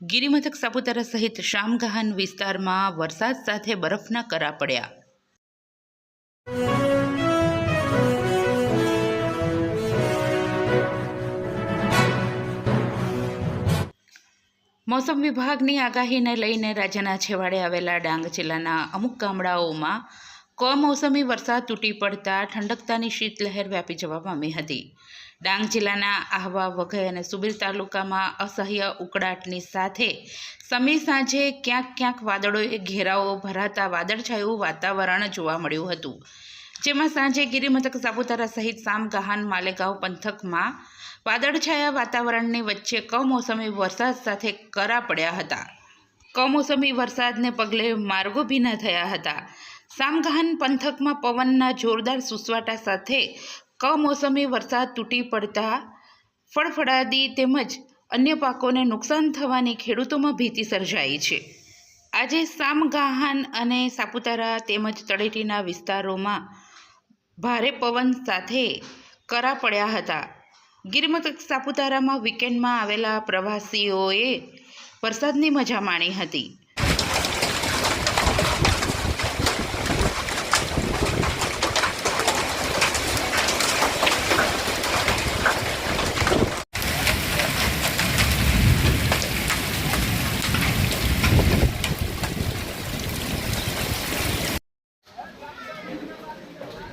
ગિરિમથક સાપુતારા સહિત શામગહાન વિસ્તારમાં વરસાદ સાથે બરફના કરા પડ્યા. મોસમ વિભાગની આગાહીને લઈને રાજ્યના છેવાડે આવેલા ડાંગ જિલ્લાના અમુક ગામડાઓમાં કમોસમી વરસાદ તૂટી પડતા ઠંડકતાની શીતલહેર વ્યાપી જવા પામી હતી? ડાંગ જિલ્લાના આહવા વઘઈ અને સુબીર તાલુકામાં અસહ્ય ઉકળાટની સાથે સમી સાંજે ક્યાંક ક્યાંક વાદળોએ ઘેરાઓ ભરાતા વાદળછાયું વાતાવરણ જોવા મળ્યું હતું. જેમાં સાંજે ગિરિમથક, સાપુતારા સહિત સામગહાન માલેગાંવ પંથકમાં વાદળછાયા વાતાવરણની વચ્ચે કમોસમી વરસાદ સાથે કરા પડ્યા હતા? કમોસમી વરસાદને પગલે માર્ગો ભીના થયા હતા? સામગહાન પંથકમાં પવનના જોરદાર સુસવાટા સાથે કમોસમી વરસાદ તૂટી પડતા ફળફળાદી તેમજ અન્ય પાકોને નુકસાન થવાની ખેડૂતોમાં ભીતિ સર્જાઈ છે. આજે સામગાહાન અને સાપુતારા તેમજ તળેટીના વિસ્તારોમાં ભારે પવન સાથે કરા પડ્યા હતા. ગિરિમથક સાપુતારામાં વીકેન્ડમાં આવેલા પ્રવાસીઓએ વરસાદની મજા માણી હતી.